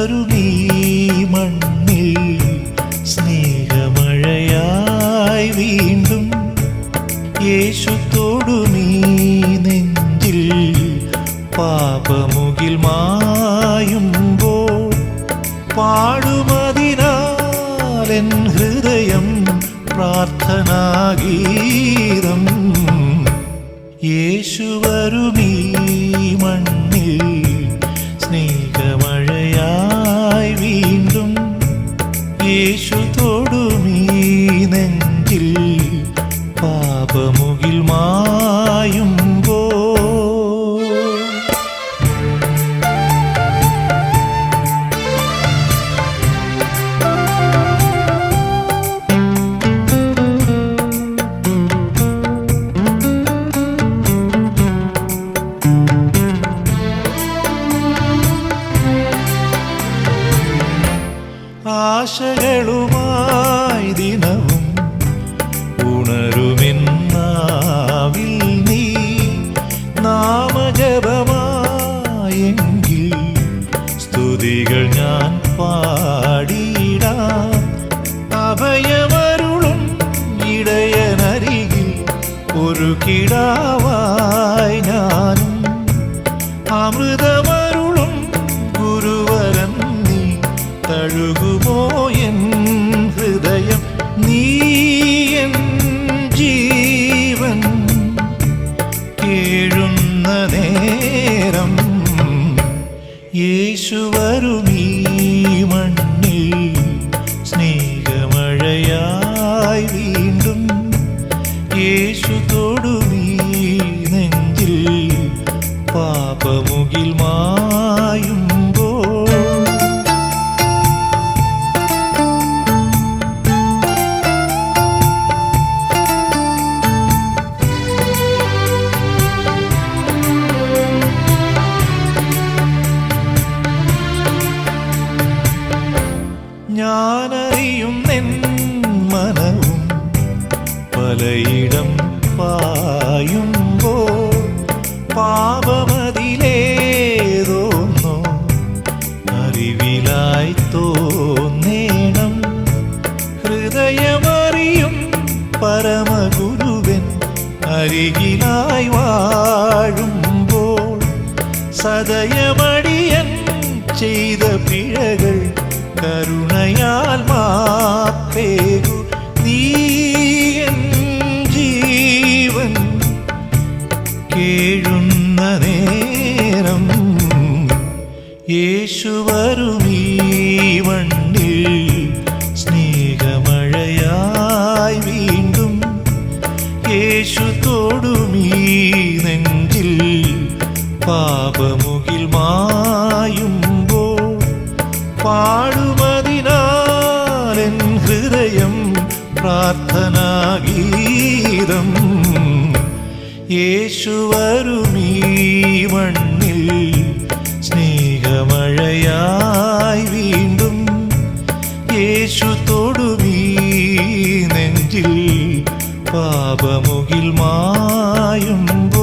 വരുമീ മണ്ണിൽ സ്നേഹമഴയായി വീണ്ടും യേശുത്തോടു നീ നെഞ്ചിൽ പാപമുകിൽ മായുമ്പോൾ പാടുമതിനാലെൻ ഹൃദയം പ്രാർത്ഥനാഗീതം. യേശു വരുമീ മണ്ണിൽ യേശു ആശകളുമായി ദിനവും ഉണരുമെന്നാവിൽ നീ നാമജപമായെങ്കിൽ സ്തുതികൾ ഞാൻ പാടിയിടാം. അഭയമരുളും ഇടയനരികിൽ ഒരു കിടാവായി യേശു മണ്ണിൽ. സ്നേഹമഴയായി വീണ്ടും യേശു തൊടുമീ നെഞ്ചിൽ. പാപമുകിൽ മായുമ്പോൾ ഞാനറിയും മനവും പലയിടം പായുമ്പോൾ പാപമതിലേതോന്നോ? അറിവിലായി തോന്നേണം. ഹൃദയമറിയും പരമഗുരുവൻ അരികിലായി വാഴുമ്പോൾ സദയമടിയൻ ചെയ്ത പിഴകൾ കരുണയാൽ മാപ്പേകു നീ ജീവൻ കേഴുന്ന നേരം യേശു വരുമീ വണ്ടിൽ സ്നേഹമഴയായി വീണ്ടും യേശു തൊടുമീ നെഞ്ചിൽ. പാപമുകിൽ മായുമ്പോൾ പാടുമതിനാലെൻ ഹൃദയം പ്രാർത്ഥനാഗീതം. യേശുവരുമീ മണ്ണിൽ സ്നേഹമഴയായി വീണ്ടും. യേശു തൊടുമീ നെഞ്ചിൽ പാപമുകിൽ മായുമ്പോൾ